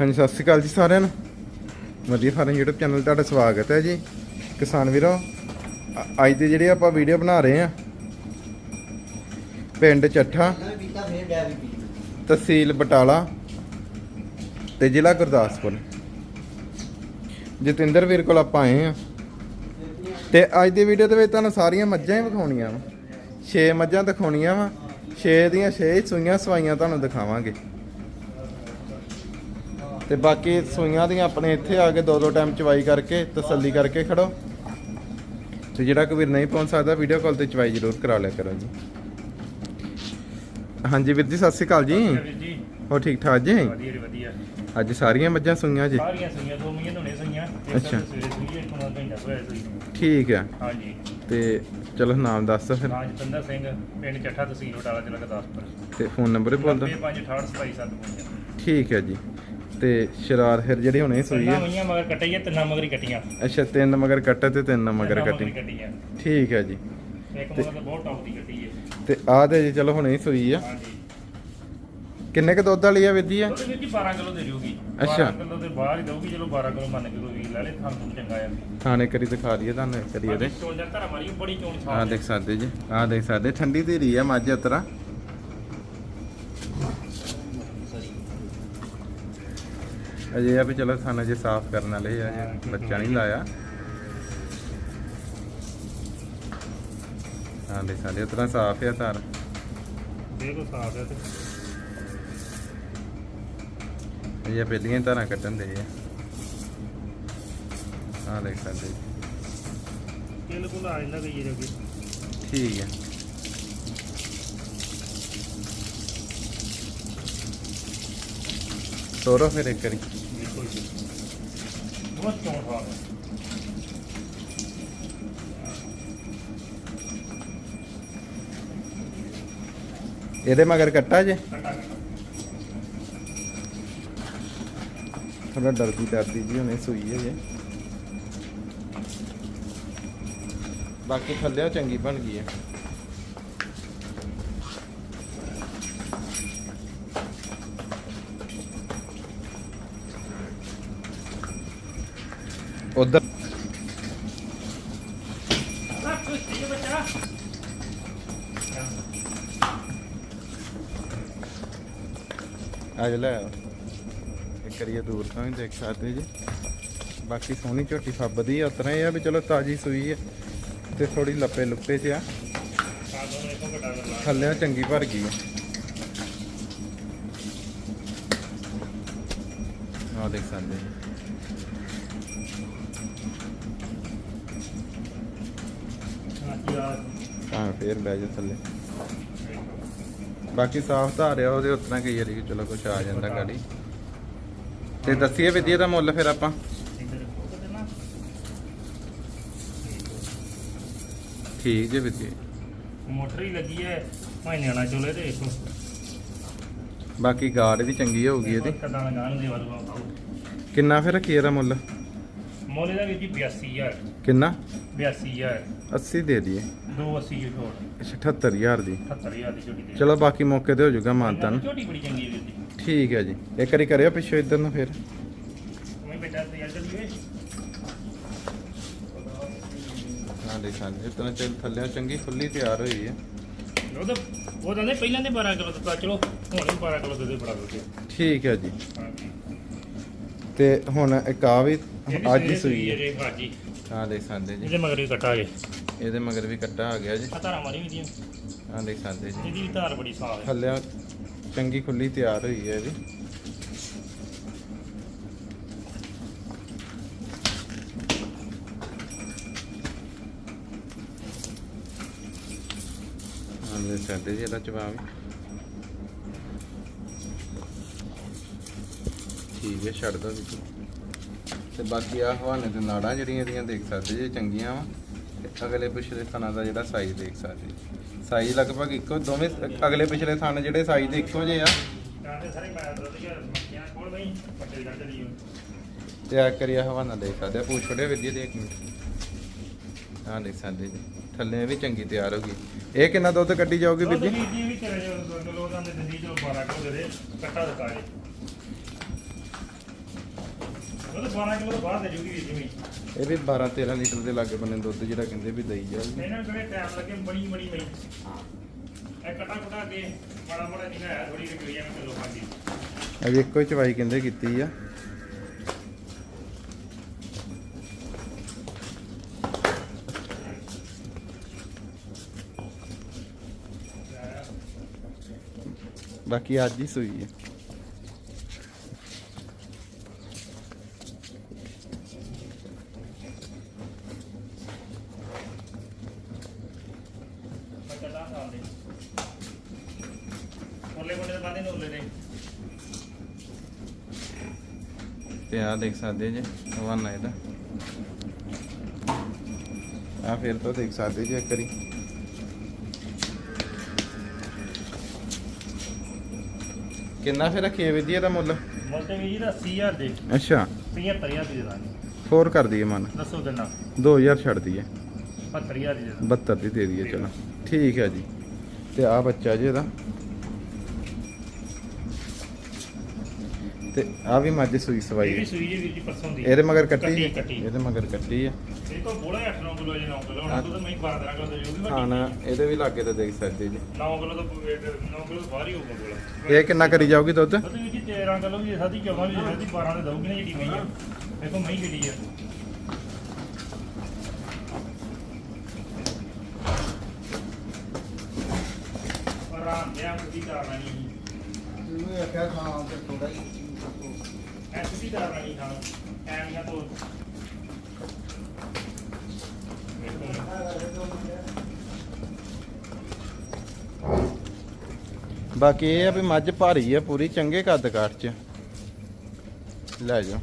ਹਾਂਜੀ, ਸਤਿ ਸ਼੍ਰੀ ਅਕਾਲ ਜੀ ਸਾਰਿਆਂ ਨੂੰ। ਵਧੀਆ ਫਾਰਮ YouTube ਚੈਨਲ ਤੁਹਾਡਾ ਸਵਾਗਤ ਹੈ ਜੀ। ਕਿਸਾਨ ਵੀਰੋ, ਅ- ਅੱਜ ਦੇ ਜਿਹੜੇ ਆਪਾਂ ਵੀਡੀਓ ਬਣਾ ਰਹੇ ਆ ਪਿੰਡ ਚੱਠਾ, ਤਹਿਸੀਲ ਬਟਾਲਾ ਤੇ ਜ਼ਿਲ੍ਹਾ ਗੁਰਦਾਸਪੁਰ। ਜਤਿੰਦਰ ਵੀਰ ਕੋਲ ਆਪਾਂ ਆਏ ਆ ਤੇ ਅੱਜ ਦੀ ਵੀਡੀਓ ਦੇ ਵਿੱਚ ਤੁਹਾਨੂੰ ਸਾਰੀਆਂ ਮੱਝਾਂ ਹੀ ਵਿਖਾਉਣੀਆਂ ਵਾ। 6 ਮੱਝਾਂ ਦਿਖਾਉਣੀਆਂ ਵਾ। 6 ਦੀਆਂ 6 ਸੂਈਆਂ ਸਵਾਈਆਂ ਤੁਹਾਨੂੰ ਦਿਖਾਵਾਂਗੇ। ਤੇ ਬਾਕੀ ਸੂਈਆਂ ਦੀਆਂ ਆਪਣੇ ਇੱਥੇ ਆ ਕੇ ਦੋ ਦੋ ਟਾਈਮ ਚਵਾਈ ਕਰਕੇ ਤਸੱਲੀ ਕਰਕੇ ਖੜੋ। ਤੇ ਜਿਹੜਾ ਕੋਈ ਵੀਰ ਨਹੀਂ ਪਹੁੰਚ ਸਕਦਾ ਵੀਡੀਓ ਕਾਲ ਤੇ ਚਵਾਈ ਜ਼ਰੂਰ ਕਰਾ ਲਿਆ ਕਰੋ ਜੀ। ਹਾਂਜੀ ਵੀਰ ਜੀ ਸਤਿ ਸ਼੍ਰੀ ਅਕਾਲ ਜੀ। ਹੋ ਠੀਕ ਠਾਕ ਜੀ? ਵਧੀਆ ਜੀ ਵਧੀਆ। ਅੱਜ ਸਾਰੀਆਂ ਮੱਝਾਂ ਸੂਈਆਂ ਜੀ? ਸਾਰੀਆਂ ਸੂਈਆਂ ਦੋ ਮਹੀਨੇ ਧੋਣੇ ਸੂਈਆਂ ਇੱਕ ਅੱਛਾ। ਠੀਕ ਆ। ਹਾਂਜੀ। ਤੇ ਚਲੋ ਨਾਮ ਦੱਸ ਦਿਓ ਫਿਰ। ਨਾਂ ਜਤਿੰਦਰ ਸਿੰਘ ਪਿੰਡ ਚੱਠਾ ਤਹਿਸੀਲ ਬਟਾਲਾ ਜ਼ਿਲ੍ਹਾ ਗੁਰਦਾਸਪੁਰ। ਤੇ ਫੋਨ ਨੰਬਰ ਬੋਲ ਦਿਓ। 9568277755 ਠੀਕ ਹੈ ਜੀ। ਤੇ ਸ਼ਰਾਰ ਫਿਰ ਜਿਹੜੀ ਹੁਣੇ ਸੂਈ ਤਿੰਨਾਂ ਹੈ ਮਈਆਂ ਮਗਰ ਕੱਟੀਆਂ ਤਿੰਨਾਂ ਮਗਰ ਹੀ ਕੱਟੀਆਂ। ਅੱਛਾ ਤਿੰਨ ਮਗਰ ਕੱਟੇ ਤੇ ਤਿੰਨ ਮਗਰ ਤਿੰਨਾਂ ਕੱਟੀ ਹੀ ਕੱਟੀਆਂ। ਠੀਕ ਹੈ ਜੀ। ਇੱਕ ਮਗਰ ਤਾਂ ਬਹੁਤ ਟੌਪ ਦੀ ਕੱਟੀ ਹੈ। ਤੇ ਆਹ ਤੇ ਜੀ ਚਲੋ ਹੁਣੇ ਸੂਈ ਆ। ਹਾਂਜੀ। ਕਿੰਨੇ ਕ ਦੁੱਧ ਵਾਲੀ ਆ ਜੀ ਇਹ? ਉਹਦੇ ਵਿੱਚ ਹੀ 12 ਕਿਲੋ ਦੇ ਜੂਗੀ। ਅੱਛਾ। 12 ਕਿਲੋ ਦੇ ਬਾਹਰ ਹੀ ਦਊਗੀ ਚਲੋ 12 ਕਿਲੋ ਮੰਨ ਕੇ ਕੋਈ ਲੈ ਲੈ ਥਾਂ ਤੋਂ ਚੰਗਾ ਆ। ਥਾਣੇ ਕਰੀ ਦਿਖਾ ਦਈਏ ਤੁਹਾਨੂੰ ਕਰੀ ਇਹਦੇ ਚੋਣ ਜਾਂ ਧਰਾ ਮਾਰੀ ਬੜੀ ਚੋਣ ਸਾਫ਼ ਦੇਖ ਸਕਦੇ ਜੀ ਆਹ ਦੇਖ ਸਕਦੇ। ਠੰਡੀ ਧੀਰੀ ਆ ਮੱਝ ਉਤਰਾ। ਅਜੇ ਆ ਵੀ ਚਲੋ ਸਾਨੂੰ ਜੇ ਸਾਫ਼ ਕਰਨ ਵਾਲੇ ਆ ਜੇ ਬੱਚਾ ਨਹੀਂ ਲਾਇਆ। ਆਹ ਦੇਖ ਸਕਦੇ ਉਤਰਾ ਸਾਫ਼ ਆ ਤਾਰ ਦੇਖੋ ਸਾਫ਼ ਹੈ ਤੇ। ਇਹ ਪਹਿਲੀਆਂ ਤਾਰਾਂ ਕੱਟਣ ਦੇ ਆ। ਆਹ ਦੇਖ ਸਕਦੇ। ਜੀ। ਕਿਲ ਕੋਲ ਆ ਜਾਂਦਾ ਗਈ ਰੋਗੀ ਠੀਕ ਹੈ ਤੋਰੋ ਫਿਰ ਇੱਕ ਬਿਲਕੁਲ ਜੀ ਬਹੁਤ ਚੋਣ ਹੈ ਇਹਦੇ ਮਗਰ ਕੱਟਾ ਜੇ? ਕੱਟਾ ਥੋੜਾ ਡਰਦੀ ਡਰਦੀ ਜੀ, ਹੁਣੇ ਸੂਈ ਹੈ। ਜੇ ਬਾਕੀ ਥੱਲੇ ਚੰਗੀ ਬਣ ਗਈ ਹੈ। ਉਧਰ। ਆ ਲੈ ਇੱਕ ਕਰੀਏ ਦੂਰ ਤੋਂ ਵੀ ਦੇਖ ਸਕਦੇ ਜੀ। ਬਾਕੀ ਸੋਹਣੀ ਝੋਟੀ ਫੱਬਦੀ ਆ ਉਤਰਾ ਇਹ ਆ ਵੀ ਚਲੋ ਤਾਜੀ ਸੂਈ ਹੈ ਤੇ ਥੋੜੀ ਲੱਪੇ ਲੁੱਪੇ 'ਚ ਆ। ਥੱਲੇ ਚੰਗੀ ਭਰ ਗਈ ਆ। ਆ ਦੇਖ ਸਕਦੇ ਜੀ। ਹਾਂ ਫੇਰ ਬਹਿ ਜਾ ਥੱਲੇ। ਬਾਕੀ ਸਾਫ਼ ਧਾਰ ਆ ਉਹਦੇ ਉਤਨਾ ਕਈ ਵਾਰੀ ਚਲੋ ਕੁਛ ਆ ਜਾਂਦਾ ਗਾੜੀ। ਤੇ ਦੱਸੀਏ ਵਿਧੀ ਦਾ ਮੁੱਲ ਫਿਰ ਆਪਾਂ। ਠੀਕ ਜੇ ਵਿਧੀ ਮੋਟਰ ਹੀ ਲੱਗੀ ਹੈ ਮਹੀਨੇ ਨਾਲ ਚੋਲੇ ਤੇ ਦੇਖੋ। ਬਾਕੀ ਗਾਰਡ ਵੀ ਚੰਗੀ ਹੋਊਗੀ ਇਹਦੀ। ਕਦਾਂ ਗਾਣ ਦੇ ਵਾਲੂ ਕਿੰਨਾ ਫਿਰ ਰੱਖੀ ਇਹਦਾ ਮੁੱਲ? ਮੋਲੇ ਦਾ ਵੀ ਜੀ 82000 ਕਿੰਨਾ? 82000 80 ਦੇ ਦਈਏ। 280 ਜੋ ਛੋੜ 78000 ਦੀ। 78000 ਦੀ। ਛੋਟੀ ਦੇ ਚਲੋ ਬਾਕੀ ਮੌਕੇ ਤੇ ਹੋ ਜਾਊਗਾ ਮਾਨਤਾ ਨੂੰ ਛੋਟੀ ਬੜੀ ਚੰਗੀ ਹੈ ਜੀ ਠੀਕ ਹੈ ਜੀ। ਇੱਕ ਵਾਰੀ ਕਰਿਓ ਪਿੱਛੋਂ ਇੱਧਰ ਨੂੰ ਫਿਰ। ਮੈਂ ਬੇਟਾ ਤੇ ਯਾਰ ਚੱਲੀਏ ਹਾਂ। ਦੇ ਸਾਂ ਇਤਨਾ ਚੱਲ ਥੱਲੇ ਚੰਗੀ ਖੁੱਲੀ ਤਿਆਰ ਹੋਈ ਹੈ। ਉਹ ਤਾਂ ਉਹ ਤਾਂ ਨਹੀਂ ਪਹਿਲਾਂ ਦੇ 12 ਕਿਲੋ ਦਿੱਤਾ। ਚਲੋ ਹੁਣ ਵੀ 12 ਕਿਲੋ ਦੇ ਦੇ ਬੜਾ ਵਧੀਆ ਠੀਕ ਹੈ ਜੀ। ਹਾਂਜੀ ਤੇ ਹੁਣ ਇੱਕ ਆ ਵੀ ਅੱਜ ਹੀ ਸੂਈ ਹੈ। ਜੇ ਹਾਂਜੀ ਹਾਂ ਦੇਖ ਸਕਦੇ ਜੀ। ਇਹਦੇ ਮਗਰ ਵੀ ਕੱਟਾ ਜੇ ਇਹਦੇ ਮਗਰ ਵੀ ਕੱਟਾ ਆ ਗਿਆ ਜੀ। ਆ ਧਾਰਾਂ ਮਾਰੀ ਵੀ ਦੀਆਂ। ਹਾਂ ਦੇਖ ਸਕਦੇ ਜੀ। ਇਹਦੀ ਵੀ ਧਾਰ ਬੜੀ ਸਾਫ਼ ਹੈ। ਥੱਲੇ ਚੰਗੀ ਖੁੱਲੀ ਤਿਆਰ ਹੋਈ ਹੈ ਇਹਦੀ ਹਾਂ ਦੇਖ ਸਕਦੇ ਜੀ ਇਹਦਾ ਜਵਾਬ ਠੀਕ ਹੈ ਛੱਡ ਦੋ ਵਿੱਚ ਤੇ ਬਾਕੀ ਆ ਹਵਾਨੇ ਤੇ ਨਾੜਾਂ ਜਿਹੜੀਆਂ ਇਹਦੀਆਂ ਦੇਖ ਸਕਦੇ ਜੀ ਚੰਗੀਆਂ ਵਾ ਤੇ ਅਗਲੇ ਪਿਛਲੇ ਥਾਣਾ ਦਾ ਜਿਹੜਾ ਸਾਈਜ਼ ਦੇਖ ਸਕਦੇ ਜੀ। ਸਾਈਜ਼ ਲਗਭਗ ਇੱਕੋ ਦੋਵੇਂ ਅਗਲੇ ਪਿਛਲੇ ਥਾਣੇ ਜਿਹੜੇ ਸਾਈਜ਼ ਦੇ ਇੱਕੋ ਜਿਹੇ ਆ। ਤੇ ਆ ਕਰਿਆ ਹਵਾਨਾ ਦੇਖ ਸਕਦੇ ਆ ਪੂਛ ਛੋੜੇ ਵੀਰ ਦੇ ਇੱਕ ਮਿੰਟ ਹਾਂ ਦੇਖ ਸਕਦੇ ਜੀ। ਥੱਲੇ ਵੀ ਚੰਗੀ ਤਿਆਰ ਹੋ ਗਈ। ਇਹ ਕਿੰਨਾ ਦੁੱਧ ਕੱਢੀ ਜਾਊਗੀ ਜੀ? ਜੀ ਵੀ ਕਰੇ ਜੋ ਲੋਕਾਂ ਦੇ ਦਿੰਦੀ ਜੋ 12 ਕਿਲੋ ਦੇ ਦੇ ਕੱਟਾ ਦਿੱਤਾ ਜੇ ਉਹ ਤਾਂ 12 ਕਿਲੋ ਤੋਂ ਬਾਹਰ ਦੇ ਜੂਗੀ ਵੀਰ ਜੀ ਮੇਰੀ ਇਹ ਵੀ 12 13 ਲੀਟਰ ਦੇ ਲਾਗੇ ਬੰਨੇ ਦੁੱਧ ਜਿਹੜਾ ਕਹਿੰਦੇ ਵੀ ਦਈ ਜਾਊਗੀ ਇਹਨਾਂ ਨੂੰ ਕਿਹੜੇ ਟਾਈਮ ਲੱਗੇ ਬੜੀ ਬੜੀ ਮਈ ਇਹ ਕਟਾ ਕਟਾ ਕੇ ਮਾੜਾ ਮਾੜਾ ਜਿਹਾ ਹੈ ਥੋੜੀ ਜਿਹੀ ਗਈਆਂ ਕਿਲੋ ਖਾਂਦੀ। ਅਜੇ ਇੱਕੋ ਹੀ ਚਵਾਈ ਕਹਿੰਦੇ ਕੀਤੀ ਆ। ਬਾਕੀ ਅੱਜ ਹੀ ਸੂਈ ਹੈ ਮੈਂ ਚੱਲਾਂ ਸਾਲ ਦੇ ਉਹਲੇ ਕੋਲੇ ਦੇ ਬਾਦੇ ਨੇ ਉਹਲੇ ਦੇ ਤੇ ਆ ਦੇਖ ਸਕਦੇ ਜੇ ਹਵਾਨਾ ਇਹਦਾ। ਆ ਫਿਰ ਤੋਂ ਦੇਖ ਸਕਦੇ ਜੇ ਇੱਕ ਵਾਰੀ। ਕਿੰਨਾ ਫਿਰ ਰੱਖੀਏ ਵੀ ਜੀ ਇਹਦਾ ਮੁੱਲ? ਮੁੱਲ ਤੇ ਵੀ ਜੀ ਦਾ 80000 ਦੇ। ਅੱਛਾ। 75000 ਦੀ ਦਾਂਗੇ। ਹੋਰ ਕਰ ਦਈਏ ਮਨ। ਦੱਸੋ ਕਿੰਨਾ? 2000 ਛੱਡ ਦਈਏ। 75000 ਦੀ ਦੇ ਦਾਂਗੇ। 72 ਦੀ ਦੇ ਦਈਏ ਚਲੋ। ਠੀਕ ਹੈ ਜੀ। ਤੇ ਆ ਬੱਚਾ ਜੀ ਇਹਦਾ। ਤੇ ਆ ਵੀ ਮੱਝ ਸੂਈ ਸਵਾਈ ਇਹ ਵੀ ਹੈ। ਸੂਈ ਜੀ ਵੀਰ ਜੀ ਪਰਸੋਂ ਦੀ। ਇਹਦੇ ਮਗਰ ਕੱਟੀ ਕੱਟੀ ਹੈ? ਕੱਟੀ। ਇਹਦੇ ਮਗਰ ਕੱਟੀ ਆ। ਇਹ ਤੋਂ ਬੋਲਾ 8 9 ਕਿਲੋ ਜੇ 9 ਕਿਲੋ। ਹੁਣ ਤੂੰ ਤਾਂ ਮੈਂ 12 13 ਕਿਲੋ ਦੇ ਜੂਗੀ ਖਾਣ ਇਹਦੇ ਵੀ ਲਾਗੇ ਤੇ ਦੇਖ ਸਕਦੇ ਜੀ। 9 ਕਿਲੋ ਤੋਂ 9 ਕਿਲੋ ਤੋਂ ਬਾਹਰ ਹੀ ਹੋਊਗਾ ਬੋਲਾ। ਇਹ ਕਿੰਨਾ ਕਰੀ ਜਾਊਗੀ ਦੁੱਧ? ਉਹਦੇ ਵਿੱਚ 13 ਕਿਲੋ ਵੀ ਸਾਡੀ 14 ਵੀ ਸਾਡੀ 12 ਦੇ ਦਊਗੀ ਨਾ ਜਿਹੜੀ ਮਈ ਆ। ਦੇਖੋ ਮਈ ਕਿਹੜੀ ਆ। ਪਰ ਆਰਾਮ ਦੇ ਆਪ ਦੀ ਕਰਨਾ ਨਹੀਂ ਇਹਨੂੰ ਆਖਿਆ ਖਾਂ ਤੇ ਥੋੜਾ ਹੀ। ਐਸ ਦੀ ਨਹੀਂ ਖਾਣਾ ਟਾਈਮ ਨਾਲ ਤੋਂ ਬਾਕੀ ਇਹ ਆ ਵੀ ਮੱਝ ਭਾਰੀ ਆ, ਪੂਰੀ ਚੰਗੇ ਕੱਦ ਕਾਠ ਚ। ਲੈ ਜਾਓ।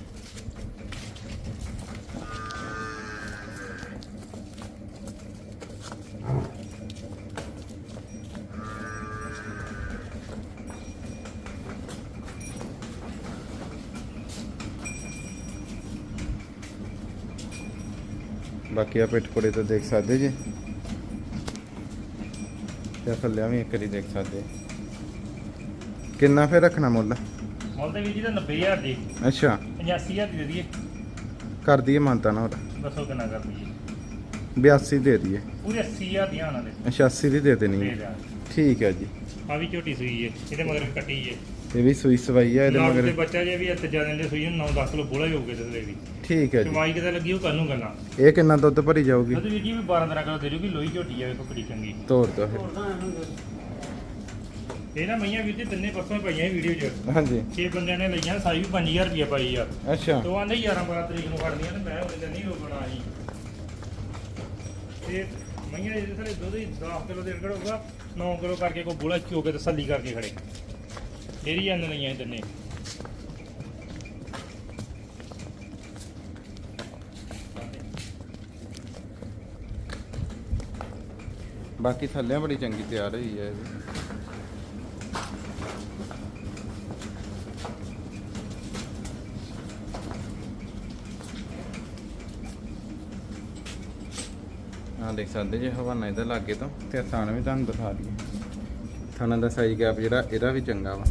ਬਾਕੀ ਆ ਪਿੱਠ ਕੋੜੇ ਤੋਂ ਦੇਖ ਸਕਦੇ ਜੀ। ਤੇ ਥੱਲੇ ਵੀ ਇੱਕ ਵਾਰੀ ਦੇਖ ਸਕਦੇ। ਕਿੰਨਾ ਫੇਰ ਰੱਖਣਾ ਮੁੱਲ? ਮੁੱਲ ਤੇ ਵੀ ਜੀ ਦਾ 90000 ਦੀ। ਅੱਛਾ। 85000 ਦੀ ਦੇ ਦਈਏ। ਕਰ ਦਈਏ ਮਾਨਤਾ ਨਾ ਹੋਰ ਦੱਸੋ ਕਿੰਨਾ ਕਰ ਦਈਏ। 82 ਦੇ ਦਈਏ। ਪੂਰੇ 80000 ਦੀਆਂ ਉਹਨਾਂ ਦੇ 86 ਦੀ ਦੇ ਦੇਣੀ ਦੇ ਹੈ। ਠੀਕ ਹੈ ਜੀ। ਆ ਵੀ ਝੋਟੀ ਸੂਈ ਹੈ। ਇਹਦੇ ਮਗਰ ਕੱਟੀ ਹੈ। ਇਹ ਵੀ ਸੂਈ ਸਵਾਈ ਹੈ ਇਹਦੇ ਨਾਲ ਤੇ ਮਗਰ ਬੱਚਾ ਜੇ ਵੀ ਇੱਥੇ ਜਾਂਦੇ ਦੇ ਸੂਈ ਨੂੰ 9-10 ਕਿਲੋ ਬੋਲਾ ਹੀ ਹੋਊਗਾ ਤੇ ਵੀ। ਠੀਕ ਹੈ ਜੀ। ਚਵਾਈ ਕਿਤੇ ਲੱਗੀ ਉਹ ਕੱਲ ਨੂੰ ਗੱਲਾਂ ਇਹ ਕਿੰਨਾ ਦੁੱਧ ਭਰੀ ਜਾਊਗੀ? ਉਹਦੇ ਵਿੱਚ ਵੀ 12 13 ਕਿਲੋ ਦੇ ਜੂਗੀ ਲੋਈ ਝੋਟੀ ਆ ਵੇਖੋ ਕਿੱਡੀ ਚੰਗੀ। ਤੋੜ ਦੋ ਫਿਰ। ਇਹ ਨਾ ਮਈਆਂ ਵੀਰ ਜੀ ਤਿੰਨੇ ਪਰਸੋਂ ਹੀ ਪਾਈਆਂ ਵੀਡੀਓ 'ਚ। ਹਾਂਜੀ। ਛੇ ਬੰਦਿਆਂ ਨੇ ਲਈਆਂ ਸਾਈ ਵੀ 5000 ਰੁਪਏ ਪਾਈ ਆ। ਅੱਛਾ। ਤੋ ਆਂਦੇ 11 12 ਤਰੀਕ ਨੂੰ ਫੜਨੀਆਂ ਤੇ ਮੈਂ ਉਹਦੇ ਤੇ ਨਹੀਂ ਰੋਕਣਾ ਜੀ ਤੇ ਮਈਆਂ ਦੇ ਥਲੇ ਦੁੱਧ ਹੀ 10 ਕਿਲੋ ਦੇ ਡੇਢ ਹੋਊਗਾ 9 ਕਿਲੋ ਕਰਕੇ ਕੋ ਬੋਲਾ ਚੋ ਕੇ ਤਸੱਲੀ ਕਰਕੇ ਖੜੇ। ਡੇਰੀ ਜਾਂਦੇ ਲਈਆਂ ਇਹ ਤਿੰਨੇ। ਬਾਕੀ ਥੱਲਿਆਂ ਬੜੀ ਚੰਗੀ ਤਿਆਰ ਹੋਈ ਹੈ ਇਹ ਆ ਦੇਖ ਸਕਦੇ ਜੇ ਹਵਾਨਾ ਇਹਦਾ ਲਾਗੇ ਤੋਂ, ਤੇ ਥਾਣ ਵੀ ਤੁਹਾਨੂੰ ਦਿਖਾ ਦਈਏ। ਥਾਣਾ ਦਾ ਸਾਈਜ਼ ਗੈਪ ਜਿਹੜਾ, ਇਹਦਾ ਵੀ ਚੰਗਾ ਵਾ।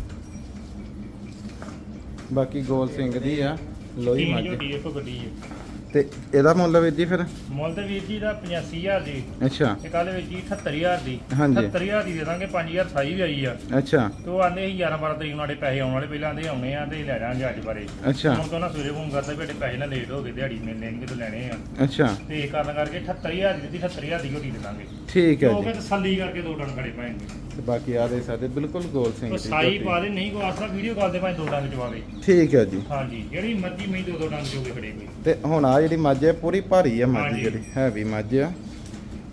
ਬਾਕੀ ਗੋਲ ਸਿੰਘ ਦੀ ਆ ਲੋਹੀ ਮੱਝ। ਝੋਟੀ ਦੇਖੋ ਗੱਡੀ ਹੈ। ਤੇ ਇਹਦਾ ਮੁੱਲ ਵੀਰ ਜੀ ਫਿਰ? ਮੁੱਲ ਤੇ ਵੀਰ ਜੀ ਦਾ 85000 ਦੀ। ਅੱਛਾ। ਤੇ ਕੱਲ ਵਿੱਚ ਜੀ 78000 ਦੀ। ਹਾਂਜੀ। 78000 ਦੀ ਦੇ ਦਾਂਗੇ 5000 ਸਾਈ ਵੀ ਆਈ ਆ। ਅੱਛਾ। ਤੇ ਉਹ ਆਂਦੇ ਸੀ 11 12 ਤਰੀਕ ਨੂੰ ਸਾਡੇ ਪੈਸੇ ਆਉਣ ਵਾਲੇ ਪਹਿਲਾਂ ਆਂਦੇ ਆਉਣੇ ਆ ਤੇ ਲੈ ਜਾਾਂਗੇ ਅੱਜ ਬਾਰੇ। ਅੱਛਾ। ਹੁਣ ਤੋਂ ਨਾ ਸਵੇਰੇ ਫੋਨ ਕਰਦਾ ਵੀ ਸਾਡੇ ਪੈਸੇ ਨਾ ਲੇਟ ਹੋ ਗਏ ਦਿਹਾੜੀ ਮਿਲਣੇ ਨਹੀਂ ਕਿਤੇ ਲੈਣੇ ਆ। ਅੱਛਾ। ਤੇ ਇਹ ਕਾਰਨ ਕਰਕੇ 78000 ਦੀ ਦਿੱਤੀ 78000 ਦੀ ਝੋਟੀ ਦੇ ਦਾਂਗੇ। ਠੀਕ ਹੈ ਉਹ ਜੀ। ਕਿ ਤਸੱਲੀ ਕਰਕੇ ਦੋ ਟਨ ਖੜੇ ਪਾਏਂਗੇ ਤੇ ਬਾਕੀ ਆ ਦੇ ਸਕਦੇ ਬਿਲਕੁਲ ਗੋਲ ਸਿੰਘ ਉਹ ਦੀ ਸਾਈ ਝੋਟੀ। ਪਾ ਦੇ ਨਹੀਂ ਕੋ ਆਸਾ ਵੀਡੀਓ ਕਾਲ ਦੇ ਭਾਵੇਂ ਦੋ ਟਨ ਚਵਾਵੇ। ਠੀਕ ਹੈ ਜੀ। ਹਾਂਜੀ ਜਿਹੜੀ ਮਰਜ਼ੀ ਮੈਂ ਦੋ ਦੋ ਟਨ ਚੋਗੇ ਖੜੇਗੇ ਤੇ ਹੁਣ ਆ ਜਿਹੜੀ ਮੱਝ ਹੈ ਪੂਰੀ ਭਾਰੀ ਹੈ ਮੱਝ। ਜਿਹੜੀ ਹੈਵੀ ਮੱਝ ਆ।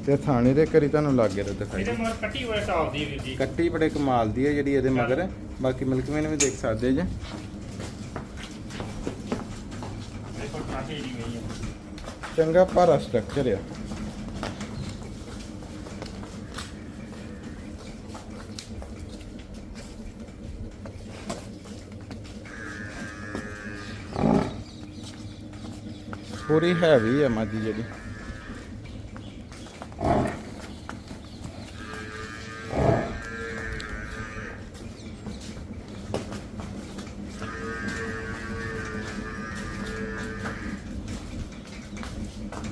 ਤੇ ਥਾਣੇ ਦੇ ਕਰੀ ਤੁਹਾਨੂੰ ਲੱਗੇ ਤੇ ਦਿਖਾਈ ਇਹਦੇ ਮਗਰ ਕੱਟੀ ਹੋਇਆ ਟਾਪ ਦੀ ਵੀਰ ਜੀ। ਕੱਟੀ ਬੜੇ ਕਮਾਲ ਦੀ ਹੈ ਜਿਹੜੀ ਇਹਦੇ ਮਗਰ। ਬਾਕੀ ਮਿਲਕਵੇਂ ਵੀ ਦੇਖ ਸਕਦੇ ਜੇ। ਆ। ਚੰਗਾ ਭਾਰਾ ਸਟਰਕਚਰ ਆ। ਪੂਰੀ ਹੈਵੀ ਹੈ ਮੱਝ ਜਿਹੜੀ।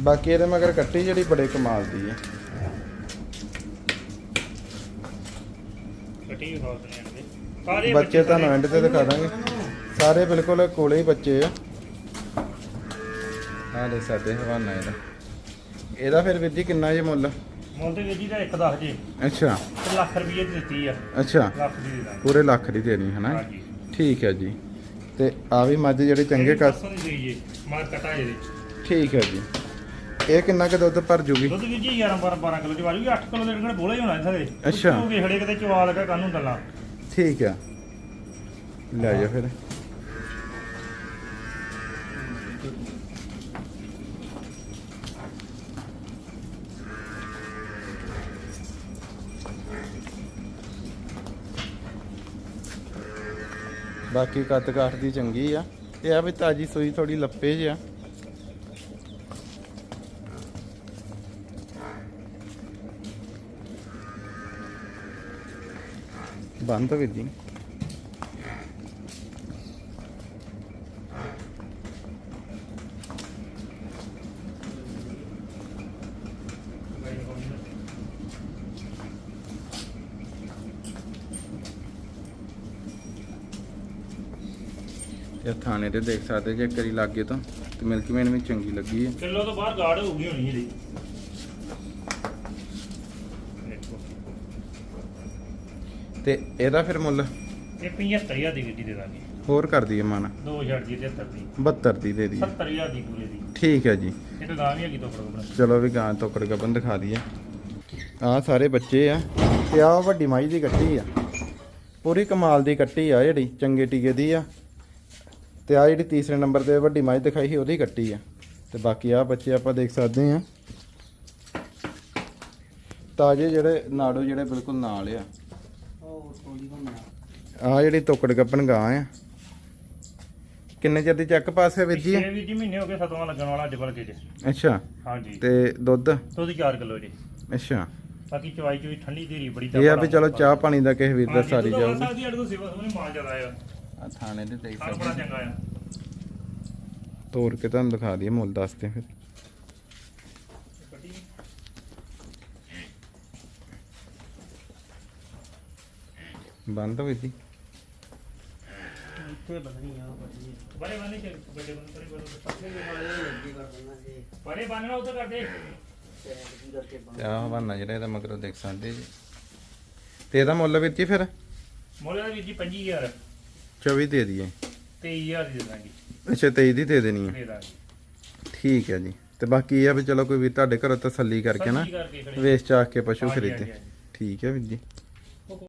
ਬਾਕੀ ਇਹਦੇ ਮਗਰ ਕੱਟੀ ਜਿਹੜੀ ਬੜੇ ਕਮਾਲ ਦੀ ਆ। ਕੱਟੀ ਵੀ ਬਹੁਤ ਨੇ ਆਣਗੇ ਸਾਰੇ ਬੱਚੇ ਤੁਹਾਨੂੰ ਐਂਡ ਤੇ ਦਿਖਾ ਦਾਂਗੇ। ਸਾਰੇ ਬਿਲਕੁਲ ਕੋਲੇ ਹੀ ਬੱਚੇ ਆ। ਆ ਦੇ ਸਾਡੇ ਹਵਾਨਾ ਇਹਦਾ। ਇਹਦਾ ਫਿਰ ਜੀ ਕਿੰਨਾ ਜੇ ਮੁੱਲ? ਮੁੱਲ ਤੇ ਵੀਰ ਜੀ ਦਾ 1 10 ਜੀ ਅੱਛਾ। ਤੇ ਲੱਖ ਰੁਪਏ ਦੀ ਦਿੱਤੀ ਆ। ਅੱਛਾ। ਲੱਖ ਦੀ ਦੇ ਪੂਰੇ ਲੱਖ ਦੀ ਦੇਣੀ ਹੈ ਨਾ ਹਾਂਜੀ। ਠੀਕ ਹੈ ਜੀ। ਤੇ ਆ ਵੀ ਮੱਝ ਜਿਹੜੇ ਚੰਗੇ ਦੀ ਮਾਰ ਕਟਾ ਇਹਦੇ। ਠੀਕ ਹੈ ਜੀ। ਇਹ ਕਿੰਨਾ ਕੁ ਦੁੱਧ ਭਰ ਜੂਗੀ? ਦੁੱਧ ਵੀਰ ਜੀ 11 12 12 ਕਿਲੋ ਦੀ ਵਾਲੀ 8 ਕਿਲੋ ਦੇ ਡੰਗਰ ਬੋਲਾ ਹੀ ਹੋਣਾ ਸਾਰੇ ਅੱਛਾ। ਹੋ ਗਏ ਖੜੇ ਕਿਤੇ ਚਵਾ ਲਗਾ ਕਾਨੂੰ ਡੱਲਾ। ਠੀਕ ਆ ਲੈ ਜਾ ਫਿਰ। ਬਾਕੀ ਕੱਦ ਕਾਠ ਦੀ ਚੰਗੀ ਆ। ਇਹ ਆ ਵੀ ਤਾਜੀ ਸੂਈ ਥੋੜੀ ਲੱਪੇ ਜਿਹਾ ਬੰਦ ਵੀਰ ਜੀ ਇਹ ਥਾਣੇ ਤੇ ਦੇਖ ਸਕਦੇ ਜੇ ਕਰੀ ਲਾਗੇ ਤੋਂ। ਤੇ ਮਿਲਕੀ ਮੈਨ ਵੀ ਚੰਗੀ ਲੱਗੀ ਹੈ। ਕਿਲੋ ਤੋਂ ਬਾਹਰ ਗਾੜ ਹੋ ਗਈ ਹੋਣੀ ਇਹਦੀ। ਤੇ ਇਹਦਾ ਫਿਰ ਮੁੱਲ? ਇਹ 75000 ਦੀ ਗੱਡੀ ਦੇ ਦਾਂਗੇ। ਹੋਰ ਕਰ ਦਈਏ ਮਨ। ਦੋ ਹਜ਼ਾਰ ਦੀ 73 ਦੀ। 72 ਦੀ ਦੇ ਦਈਏ। 70000 ਦੀ ਪੂਰੇ ਦੀ। ਠੀਕ ਹੈ ਜੀ। ਇਹ ਤਾਂ ਗਾਂ ਵੀ ਹੈਗੀ ਤੋਂ ਫੜੋ ਚਲੋ ਵੀ ਗਾਂ ਤੋਕੜ ਗੱਬਨ ਦਿਖਾ ਦਈਏ। ਆ ਸਾਰੇ ਬੱਚੇ ਆ। ਤੇ ਆ ਵੱਡੀ ਮਾਈ ਦੀ ਕੱਟੀ ਆ। ਪੂਰੀ ਕਮਾਲ ਦੀ ਕੱਟੀ ਆ ਜਿਹੜੀ ਚੰਗੇ ਟੀਕੇ ਦੀ ਆ। ਤੇ ਆ ਜਿਹੜੀ ਤੀਸਰੇ ਨੰਬਰ ਤੇ ਵੱਡੀ ਮਾਈ ਦਿਖਾਈ ਸੀ ਉਹਦੀ ਕੱਟੀ ਆ। ਤੇ ਬਾਕੀ ਆ ਬੱਚੇ ਆਪਾਂ ਦੇਖ ਸਕਦੇ ਆ ਤਾਜੇ ਜਿਹੜੇ ਨਾੜੂ ਜਿਹੜੇ ਬਿਲਕੁਲ ਨਾਲ ਆ। ਆ ਜਿਹੜੀ ਤੋਕੜ ਗੱਬਨ ਗਾਂ ਆ। ਕਿੰਨੇ ਚਿਰ ਦੀ ਚੱਕ ਪਾਸੇ ਵੀਰ ਜੀ? ਪਿਛਲੇ ਵੀ ਜੀ ਮਹੀਨੇ ਹੋ ਗਏ ਸਤਵਾਂ ਲੱਗਣ ਵਾਲਾ ਅੱਜ ਬਲਕੇ ਚ। ਅੱਛਾ। ਹਾਂਜੀ। ਤੇ ਦੁੱਧ? ਦੁੱਧ 4 ਕਿਲੋ ਜੀ। ਅੱਛਾ। ਬਾਕੀ ਚਵਾਈ ਚੋਈ ਠੰਡੀ ਧੀਰੀ ਬੜੀ ਇਹ ਆ ਵੀ ਚਲੋ ਚਾਹ ਪਾਣੀ ਦਾ ਕਿਸੇ ਵੀਰ ਦਾ ਸਾਰੀ ਜਾਊਗੀ। ਸਾਡੀ ਅੜ ਤੋਂ ਸੇਵਾ ਸੋਨੇ ਮਾਲ ਜ਼ਿਆਦਾ ਆ ਆ ਥਾਣੇ ਦੇ ਦੇਖ ਖਾਣ ਬੜਾ ਚੰਗਾ ਆ। ਤੋੜ ਕੇ ਤੁਹਾਨੂੰ ਦਿਖਾ ਦਈਏ ਮੁੱਲ ਦੱਸਦੇ ਫਿਰ। ਬੰਦ ਹੋਈ ਸੀ। ਇੱਥੇ ਬਦਨੀ ਆ ਬਦਨੀ ਬੜੇ ਬੰਦੇ ਚ ਵੱਡੇ ਬੰਦੇ ਪਰੇ ਨਾਲ ਇਹ ਲੱਗੀ ਕਰ ਦਿੰਦਾ ਜੀ। ਪਰੇ ਬੰਨਣਾ ਉਧਰ ਕਰਦੇ ਤੇ ਕੀ ਕਰਕੇ ਬਣ ਤੇ ਆ ਹਵਾਨਾ ਜਿਹੜਾ ਇਹਦਾ ਮਗਰੋਂ ਦੇਖ ਸਕਦੇ ਜੀ। ਤੇ ਇਹਦਾ ਮੁੱਲ ਵੀਰ ਜੀ ਫਿਰ? ਮੋਲੇ ਦਾ ਵੀਰ ਜੀ 25000 24 ਦੇ ਦਈਏ। 23000 ਦੀ ਦੇ ਦਾਂਗੇ। ਅੱਛਾ 23 ਦੀ ਦੇ ਦੇਣੀ ਹੈ ਦੇ ਦਾਂਗੇ। ਠੀਕ ਹੈ ਜੀ। ਤੇ ਬਾਕੀ ਇਹ ਆ ਵੀ ਚਲੋ ਕੋਈ ਵੀ ਤੁਹਾਡੇ ਘਰੋਂ ਤਸੱਲੀ ਕਰਕੇ ਨਾ ਸਬਜ਼ੀ ਕਰਕੇ ਖੜੇ ਵੇਚ ਚਾਕ ਕੇ ਪਸ਼ੂ ਹਾਂਜੀ, ਖਰੀਦੇ। ਹਾਂਜੀ, ਹਾਂਜੀ। ਠੀਕ ਹੈ ਵੀਰ ਜੀ।